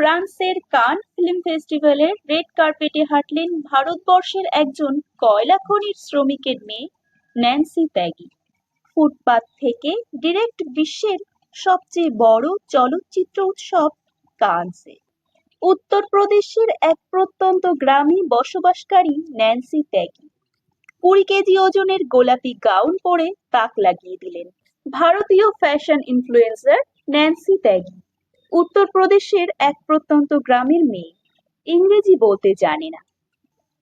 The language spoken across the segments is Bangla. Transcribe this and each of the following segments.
ফ্রান্সের কান ফিল্ম ফেস্টিভ্যালের রেড কার্পেটে হাঁটলেন ভারতবর্ষের একজন কয়লা খনির শ্রমিকের মেয়ে ন্যান্সি ত্যাগী ফুটপাত থেকে ডিরেক্ট বিশ্বের সবচেয়ে বড় চলচ্চিত্র উৎসব কানসে। উত্তরপ্রদেশের এক প্রত্যন্ত গ্রামে বসবাসকারী ন্যান্সি ত্যাগী কুড়ি কেজি ওজনের গোলাপি গাউন পরে তাক লাগিয়ে দিলেন। ভারতীয় ফ্যাশন ইনফ্লুয়েন্সার ন্যান্সি ত্যাগী উত্তরপ্রদেশের এক প্রত্যন্ত গ্রামের মেয়ে। ইংরেজি বলতে জানে না।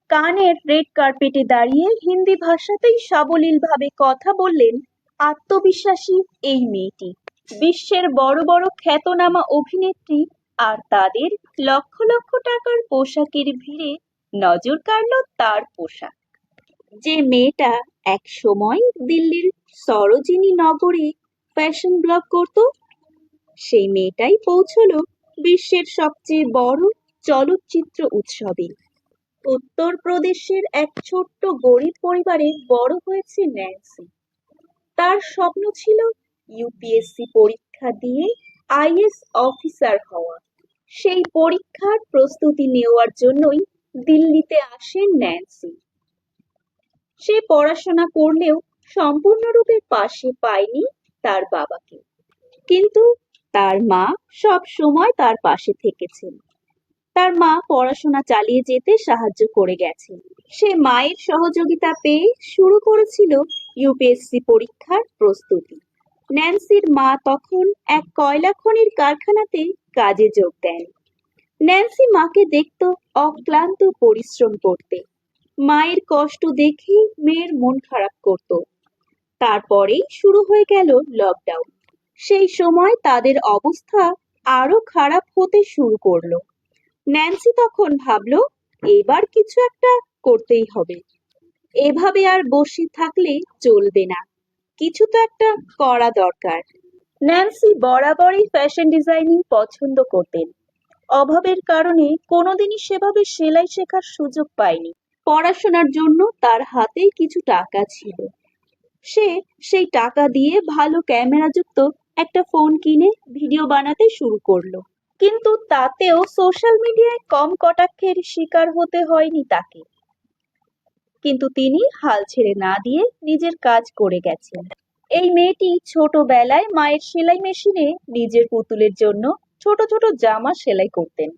কানের রেড কার্পেটে দাঁড়িয়ে হিন্দি ভাষাতেই সাবলীলভাবে কথা বললেন আত্মবিশ্বাসী এই মেয়েটি। বিশ্বের বড় বড় খ্যাতনামা অভিনেত্রী আর তাদের লক্ষ লক্ষ টাকার পোশাকের ভিড়ে নজর কাড়ল তার পোশাক। যে মেয়েটা এক সময় দিল্লির সরোজিনী নগরে ফ্যাশন ব্লগ করত সেই মেয়েটাই পৌঁছলো বিশ্বের সবচেয়ে বড় চলচ্চিত্র উৎসবে। উত্তরপ্রদেশের এক ছোট্ট গরিব পরিবারে বড় হয়েছে ন্যান্সি। তার স্বপ্ন ছিল ইউপিএসসি পরীক্ষা দিয়ে আইএস অফিসার হওয়া। সেই পরীক্ষার প্রস্তুতি নেওয়ার জন্যই দিল্লিতে আসেন ন্যান্সি। সে পড়াশোনা করলেও সম্পূর্ণরূপে পাশে পায়নি তার বাবাকে। কিন্তু তার মা সব সময় তার পাশে থেকেছেন। তার মা পড়াশোনা চালিয়ে যেতে সাহায্য করে গেছেন। সে মায়ের সহযোগিতা পেয়ে শুরু করেছিল ইউপিএসসি পরীক্ষার প্রস্তুতি। ন্যান্সির মা তখন এক কয়লা খনির কারখানাতে কাজে যোগ দেন। ন্যান্সি মাকে দেখত অক্লান্ত পরিশ্রম করতে। মায়ের কষ্ট দেখে মেয়ের মন খারাপ করত। তারপরেই শুরু হয়ে গেল লকডাউন সেই সময় তাদের অবস্থা আরও খারাপ হতে শুরু করল। ন্যান্সি তখন ভাবলো, এবার কিছু একটা করতেই হবে। এভাবে আর বসে থাকলে চলবে না। কিছু তো একটা করা দরকার। ন্যান্সি বরাবরই ফ্যাশন ডিজাইনিং পছন্দ করতেন। অভাবের কারণে কোনোদিনই সেভাবে সেলাই শেখার সুযোগ পায়নি। পড়াশোনার জন্য তার হাতে কিছু টাকা ছিল। সে সেই টাকা দিয়ে ভালো ক্যামেরাযুক্ত একটা ফোন কিনে ভিডিও বানাতে শুরু করল। কিন্তু তাতেও সোশ্যাল মিডিয়ায় কম কটাক্ষের শিকার হতে হয়নি তাকে। কিন্তু তিনি হাল ছেড়ে না দিয়ে নিজের কাজ করে গেছেন। এই মেয়েটি ছোটবেলায় মায়ের সেলাই মেশিনে নিজের পুতুলের জন্য ছোট ছোট জামা সেলাই করতেন।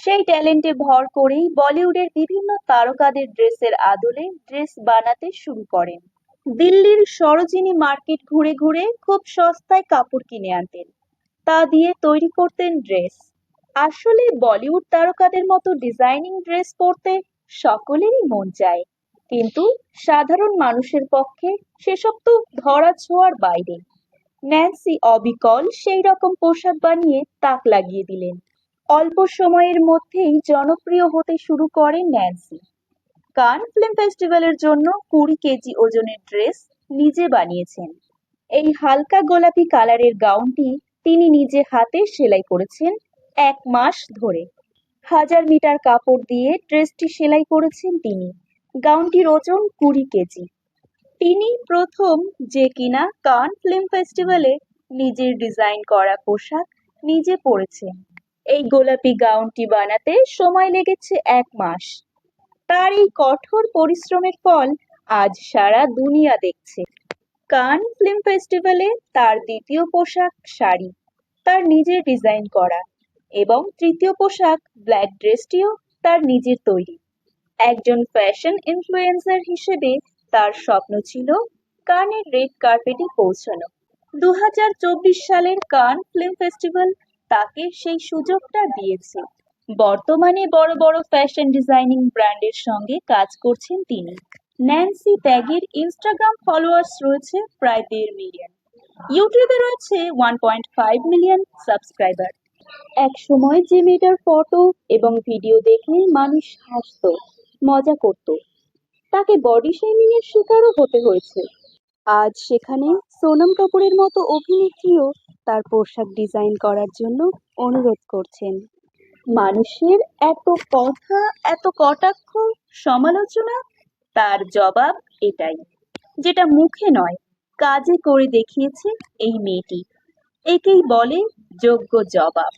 সেই ট্যালেন্টে ভর করেই বলিউডের বিভিন্ন তারকাদের ড্রেসের আদলে ড্রেস বানাতে শুরু করেন। দিল্লির সরোজিনী মার্কেট ঘুরে ঘুরে খুব সস্তায় কাপড় কিনে আনতেন। তা দিয়ে তৈরি করতেন ড্রেস। আসলে বলিউড তারকাদের মতো ডিজাইনিং ড্রেস পরতে সকলেরই মন চায়। কিন্তু সাধারণ মানুষের পক্ষে সেসব তো ধরা ছোঁয়ার বাইরে। ন্যান্সি অবিকল সেই রকম পোশাক বানিয়ে তাক লাগিয়ে দিলেন। অল্প সময়ের মধ্যেই জনপ্রিয় হতে শুরু করেন ন্যান্সি। কান ফিল্ম ফেস্টিভ্যালের জন্য কুড়ি কেজি ওজনের ড্রেস নিজে বানিয়েছেন। এই হালকা গোলাপি কালারের গাউনটি তিনি নিজে হাতে সেলাই করেছেন এক মাস ধরে। হাজার মিটার কাপড় দিয়ে ড্রেসটি সেলাই করেছেন তিনি। গাউনটির ওজন কুড়ি কেজি। তিনি প্রথম যে কিনা কান ফিল্ম ফেস্টিভ্যালে নিজের ডিজাইন করা পোশাক নিজে পরেছেন। এই গোলাপি গাউনটি বানাতে সময় লেগেছে এক মাস। তার এই কঠোর পরিশ্রমের ফল আজ সারা দুনিয়া দেখছে। কান ফিল্ম ফেস্টিভ্যালে তার দ্বিতীয় পোশাক শাড়ি, তার নিজের ডিজাইন করা এবং তৃতীয় পোশাক ব্ল্যাক ড্রেসটিও তার নিজের তৈরি। একজন ফ্যাশন ইনফ্লুয়েন্সার হিসেবে তার স্বপ্ন ছিল কানের রেড কার্পেটে পৌঁছানো। দু হাজার চব্বিশ সালের কান ফিল্ম ফেস্টিভ্যাল তাকে সেই সুযোগটা দিয়েছে। বর্তমানে বড় বড় ফ্যাশন ডিজাইনিং ব্র্যান্ডের সঙ্গে কাজ করছেন তিনি। ন্যান্সি ত্যাগের ইনস্টাগ্রাম ফলোয়ার্স রয়েছে প্রায় দেড় মিলিয়ন ইউটিউবে রয়েছে one point five million subscriber এক সময় যে মেয়েটার ফটো এবং ভিডিও দেখে মানুষ হাসতো, মজা করত। তাকে বডি শেমিং এর শিকারও হতে হয়েছে। আজ সেখানে সোনম কাপুরের মতো অভিনেত্রীও তার পোশাক ডিজাইন করার জন্য অনুরোধ করছেন। মানুষের এত কথা, এত কটাক্ষ, সমালোচনা, তার জবাব এটাই, যেটা মুখে নয়, কাজে করে দেখিয়েছে এই মেয়েটি। একেই বলে যোগ্য জবাব।